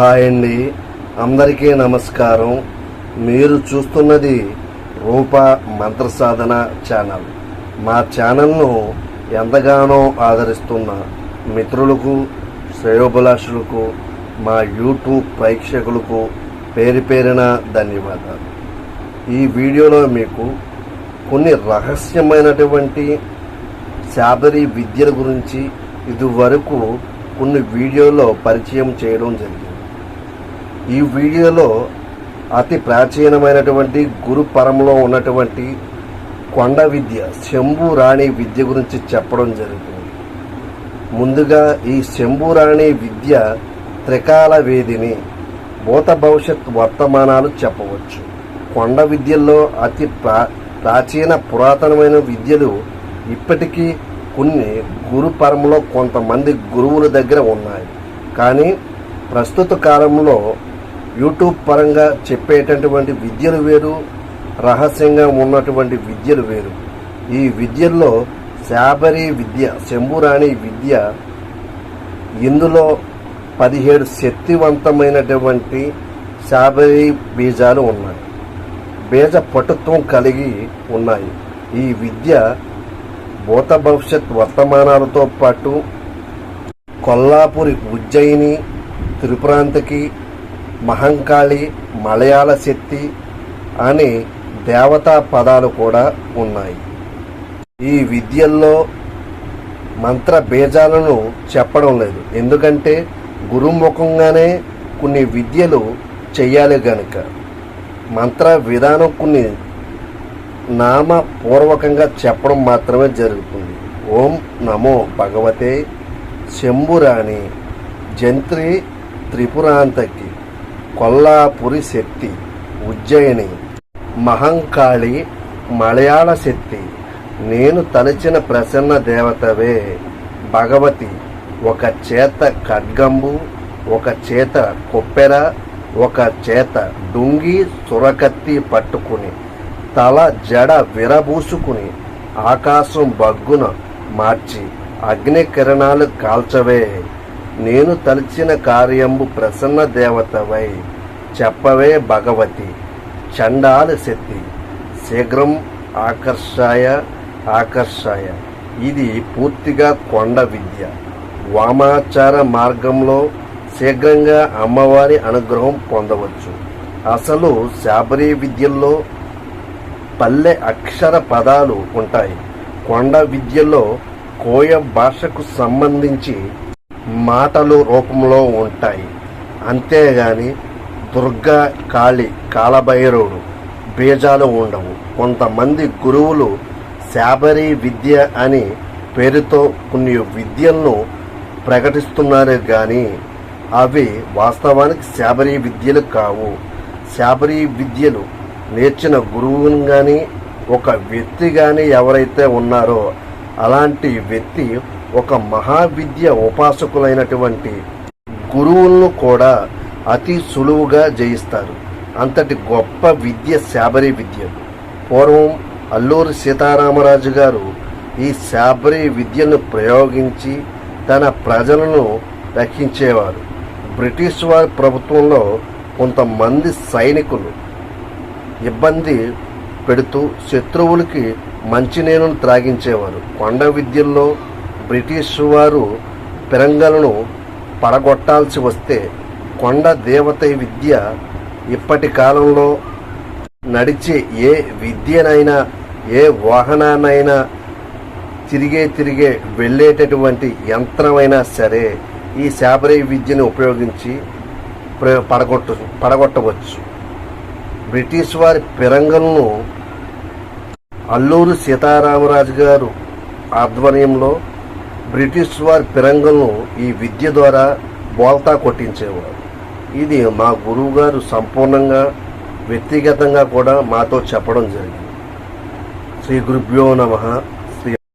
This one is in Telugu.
హాయ్ అండి. అందరికీ నమస్కారం. మీరు చూస్తున్నది రూప మంత్ర సాధన ఛానల్. మా ఛానల్ను ఎంతగానో ఆదరిస్తున్న మిత్రులకు శ్రేయోభిలాషులకు మా యూట్యూబ్ ప్రేక్షకులకు పేరు పేరిన ధన్యవాదాలు. ఈ వీడియోలో మీకు కొన్ని రహస్యమైనటువంటి శాబరి విద్యల గురించి ఇదివరకు కొన్ని వీడియోలో పరిచయం చేయడం జరిగింది. ఈ వీడియోలో అతి ప్రాచీనమైనటువంటి గురు పరంలో ఉన్నటువంటి కొండ విద్య శంభురాణి విద్య గురించి చెప్పడం జరుగుతుంది. ముందుగా ఈ శంభురాణి విద్య త్రికాల వేదిని భూత భవిష్యత్ వర్తమానాలు చెప్పవచ్చు. కొండ విద్యల్లో అతి ప్రా ప్రాచీన పురాతనమైన విద్యలు ఇప్పటికీ కొన్ని గురు పరంలో కొంతమంది గురువుల దగ్గర ఉన్నాయి. కానీ ప్రస్తుత కాలంలో యూట్యూబ్ పరంగా చెప్పేటటువంటి విద్యలు వేరు రహస్యంగా ఉన్నటువంటి విద్యలు వేరు. ఈ విద్యల్లో శాబరి విద్య శంభురాణి విద్య ఇందులో పదిహేడు శక్తివంతమైనటువంటి శాబరి బీజాలు ఉన్నాయి. బీజ పటుత్వం కలిగి ఉన్నాయి. ఈ విద్య భూత భవిష్యత్ వర్తమానాలతో పాటు కొల్లాపురి ఉజ్జయిని త్రిపురాంతకి మహంకాళి మలయాళ శక్తి అనే దేవతా పదాలు కూడా ఉన్నాయి. ఈ విద్యల్లో మంత్ర బీజాలను చెప్పడం లేదు. ఎందుకంటే గురుముఖంగానే కొన్ని విద్యలు చేయాలి గనుక. మంత్ర విధానం కొన్ని నామపూర్వకంగా చెప్పడం మాత్రమే జరుగుతుంది. ఓం నమో భగవతే శంభురాణి జంత్రి త్రిపురాంతకి. కొల్లాపురి శక్తి ఉజ్జయిని మహంకాళి మలయాళ శక్తి నేను తలచిన ప్రసన్న దేవతవే. భగవతి ఒక చేత ఖడ్గంబు ఒక చేత కొప్పెర ఒక చేత డుంగి సురకత్తి పట్టుకుని తల జడ విరబూసుకుని ఆకాశం బగ్గున మార్చి అగ్ని కిరణాలు కాల్చవే. నేను తలిచిన కార్యంబు ప్రసన్న దేవతవై చెప్పవే భగవతి చండాల శక్తి శీఘ్రం ఆకర్షాయ ఆకర్షాయ. ఇది పూర్తిగా కొండ విద్య. వామాచార మార్గంలో శీఘ్రంగా అమ్మవారి అనుగ్రహం పొందవచ్చు. అసలు శాబరీ విద్యల్లో పల్లె అక్షర పదాలు ఉంటాయి. కొండ విద్యలో కోయ భాషకు సంబంధించి మాటలు రూపంలో ఉంటాయి. అంతేగాని దుర్గా కాళి కాలభైరవుడు బీజాలు ఉండవు. కొంతమంది గురువులు శాబరీ విద్య అని పేరుతో కొన్ని విద్యలను ప్రకటిస్తున్నారు కానీ అవి వాస్తవానికి శాబరీ విద్యలు కావు. శాబరీ విద్యలు నేర్చిన గురువుని కానీ ఒక వ్యక్తి కానీ ఎవరైతే ఉన్నారో అలాంటి వ్యక్తి ఒక మహావిద్య ఉపాసకులైనటువంటి గురువులను కూడా అతి సులువుగా జయిస్తారు. అంతటి గొప్ప విద్య శాబరి విద్య. పూర్వం అల్లూరి సీతారామరాజు గారు ఈ శాబరి విద్యను ప్రయోగించి తన ప్రజలను రక్షించేవారు. బ్రిటిష్ వారి ప్రభుత్వంలో కొంతమంది సైనికులు ఇబ్బంది పెడుతూ శత్రువులకి మంచినీళ్ళను త్రాగించేవారు. కొండ విద్యల్లో బ్రిటిష్ వారు పిరంగలను పడగొట్టాల్సి వస్తే కొండ దేవత విద్య ఇప్పటి కాలంలో నడిచే ఏ విద్యనైనా ఏ వాహనాన్నైనా తిరిగే తిరిగే వెళ్ళేటటువంటి యంత్రమైనా సరే ఈ శాబరీ విద్యను ఉపయోగించి ప్ర- పడగొట్ట పడగొట్టవచ్చు. బ్రిటిష్ వారి పిరంగలను అల్లూరు సీతారామరాజు గారు ఆధ్వర్యంలో బ్రిటిష్ వారి పిరంగలను ఈ విద్య ద్వారా బోల్తా కొట్టించేవారు. ఇది మా గురువు గారు సంపూర్ణంగా వ్యక్తిగతంగా కూడా మాతో చెప్పడం జరిగింది. శ్రీ గురుభ్యో నమ.